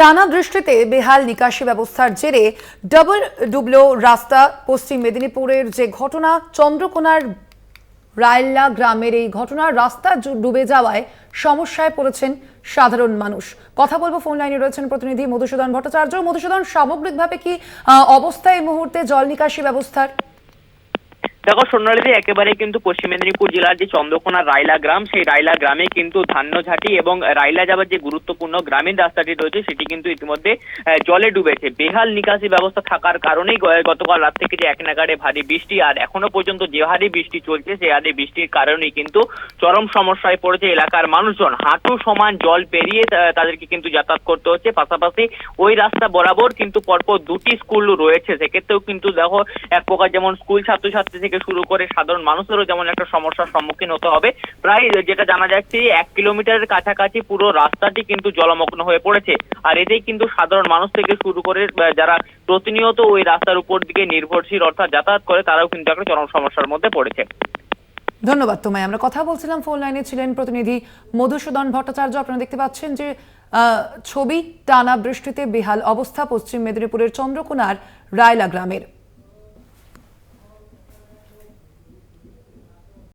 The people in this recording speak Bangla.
টানা বৃষ্টিতে বেহাল নিকাশি ব্যবস্থার জেরে ডাবল ডুবলো রাস্তা পশ্চিম মেদিনীপুরের যে ঘটনা, চন্দ্রকোনার রায়লা গ্রামের এই ঘটনা, রাস্তা ডুবে যাওয়ায় সমস্যায় পড়েছেন সাধারণ মানুষ। কথা বলব ফোন লাইনে রয়েছেন প্রতিনিধি মধুসূদন ভট্টাচার্য। মধুসূদন, সামগ্রিকভাবে কি অবস্থা এই মুহূর্তে জল নিকাশি ব্যবস্থার? দেখো সোনালীদি একেবারে কিন্তু পশ্চিম মেদিনীপুর জেলার যে চন্দ্রকোনা রায়লা গ্রাম, সেই রায়লা গ্রামে কিন্তু ধান্যঝাটি এবং রায়লা যাবার যে গুরুত্বপূর্ণ গ্রামীণ রাস্তাটি রয়েছে, সেটি কিন্তু ইতিমধ্যে জলে ডুবেছে। বেহাল নিকাশি ব্যবস্থা থাকার কারণেই গতকাল রাত থেকে যে এক নাগাড়ে ভারী বৃষ্টি আর এখনও পর্যন্ত যে হারে বৃষ্টি চলছে সে হারে বৃষ্টির কারণেই কিন্তু চরম সমস্যায় পড়েছে এলাকার মানুষজন। হাঁটু সমান জল পেরিয়ে তাদেরকে কিন্তু যাতায়াত করতে হচ্ছে। পাশাপাশি ওই রাস্তা বরাবর কিন্তু পরপর দুটি স্কুল রয়েছে। সেক্ষেত্রেও কিন্তু দেখো, এক প্রকার যেমন স্কুল ছাত্রছাত্রী থেকে শুরু করে সাধারণ মানুষেরও যেমন একটা সমস্যার সম্মুখীন হতে হবে, প্রায় যেটা জানা যাচ্ছে এক কিলোমিটারের কাছাকাছি পুরো রাস্তাটি কিন্তু জলমগ্ন হয়ে পড়েছে। আর এতেই কিন্তু সাধারণ মানুষ থেকে শুরু করে যারা প্রতিনিয়ত ওই রাস্তার উপর দিকে নির্ভরশীল অর্থাৎ যাতায়াত করে, তারাও কিন্তু একটা চরম সমস্যার মধ্যে পড়েছে। ধন্যবাদ তোমায়। আমরা কথা বলছিলাম ফোন লাইনে ছিলেন প্রতিনিধি মধুসূদন ভট্টাচার্য। আপনারা দেখতে পাচ্ছেন যে ছবি টানা বৃষ্টিতে বেহাল অবস্থা পশ্চিম মেদিনীপুরের চন্দ্রকোনার রায়লা গ্রামের।